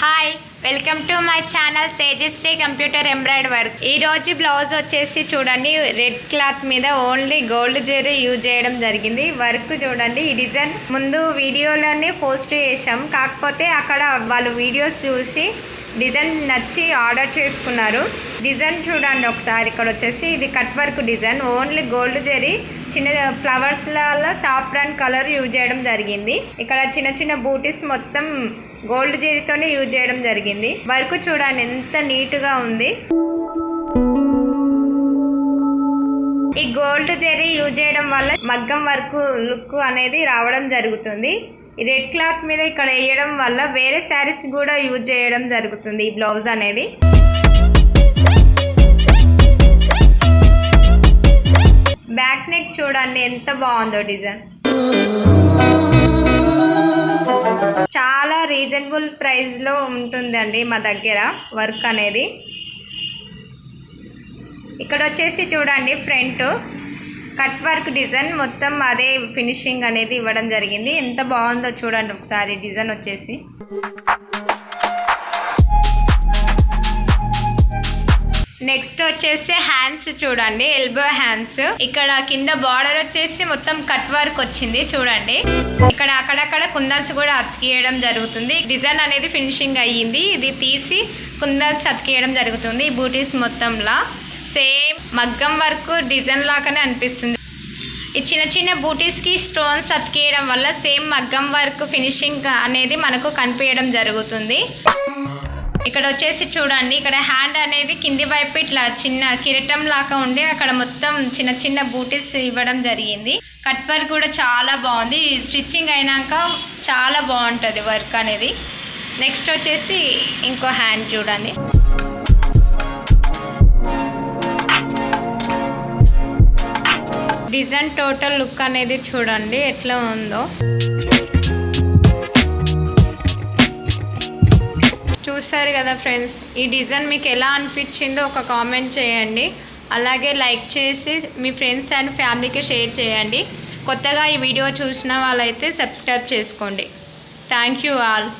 Hi. Welcome to my channel Tejashree computer embroidery work. ఈ రోజు blouse వచ్చేసి చూడండి రెడ్ క్లాత్ మీద ఓన్లీ గోల్డ్ జెర్రీ యూజ్ చేయడం జరిగింది. వర్క్ చూడండి ఈ డిజైన్ ముందు వీడియోలోనే పోస్ట్ చేసాం కాకపోతే అక్కడ వాళ్ళు వీడియోస్ చూసి డిజైన్ నచ్చి ఆర్డర్ చేసుకున్నారు. డిజైన్ చూడండి ఒకసారి ఇక్కడ వచ్చేసి ఇది cut work design. Only gold zari చిన్న ఫ్లవర్స్లలో సాఫ్రాన్ కలర్ యూజ్ చేయడం జరిగింది. ఇక్కడ చిన్న చిన్న బూటీస్ మొత్తం గోల్డ్ జెరీతోనే యూజ్ చేయడం జరిగింది. వర్క్ చూడండి ఎంత నీట్గా ఉంది. ఈ గోల్డ్ జెరీ యూజ్ చేయడం వల్ల మగ్గం వర్క్ లుక్ అనేది రావడం జరుగుతుంది. రెడ్ క్లాత్ మీద ఇక్కడ వేయడం వల్ల వేరే శారీస్ కూడా యూజ్ చేయడం జరుగుతుంది ఈ బ్లౌజ్ అనేది. బ్యాక్ నెక్ చూడండి ఎంత బాగుందో డిజైన్. చాలా రీజనబుల్ ప్రైస్లో ఉంటుందండి మా దగ్గర వర్క్ అనేది. ఇక్కడ వచ్చేసి చూడండి ఫ్రంట్ కట్ వర్క్ డిజైన్ మొత్తం అదే ఫినిషింగ్ అనేది ఇవ్వడం జరిగింది. ఎంత బాగుందో చూడండి ఒకసారి డిజైన్ వచ్చేసి. నెక్స్ట్ వచ్చేసి హ్యాండ్స్ చూడండి ఎల్బో హ్యాండ్స్ ఇక్కడ కింద బార్డర్ వచ్చేసి మొత్తం కట్ వర్క్ వచ్చింది చూడండి. ఇక్కడ అక్కడక్కడ కుందన్స్ కూడా అతికియడం జరుగుతుంది. డిజైన్ అనేది ఫినిషింగ్ అయ్యింది. ఇది తీసి కుందన్స్ అతికియడం జరుగుతుంది ఈ బూటీస్ మొత్తంలా. సేమ్ మగ్గం వర్క్ డిజైన్ లాగానే అనిపిస్తుంది. ఈ చిన్న చిన్న బూటీస్కి స్టోన్స్ అతికేయడం వల్ల సేమ్ మగ్గం వర్క్ ఫినిషింగ్ అనేది మనకు కనిపించడం జరుగుతుంది. ఇక్కడ వచ్చేసి చూడండి ఇక్కడ హ్యాండ్ అనేది కింది వైపు ఇట్లా చిన్న కిరీటం లాగా ఉండి అక్కడ మొత్తం చిన్న చిన్న బూటీస్ ఇవ్వడం జరిగింది. కట్ వర్క్ కూడా చాలా బాగుంది. స్టిచ్చింగ్ అయినాక చాలా బాగుంటుంది వర్క్ అనేది. నెక్స్ట్ వచ్చేసి ఇంకో హ్యాండ్ చూడండి. డిజైన్ టోటల్ లుక్ అనేది చూడండి ఎట్లా ఉందో. చూసారు కదా ఫ్రెండ్స్ ఈ డిజైన్ మీకు ఎలా అనిపించిందో ఒక కామెంట్ చేయండి. అలాగే లైక్ చేసి మీ ఫ్రెండ్స్ అండ్ ఫ్యామిలీకి షేర్ చేయండి. కొత్తగా ఈ వీడియో చూసిన వాళ్ళైతే సబ్స్క్రైబ్ చేసుకోండి. Thank you all.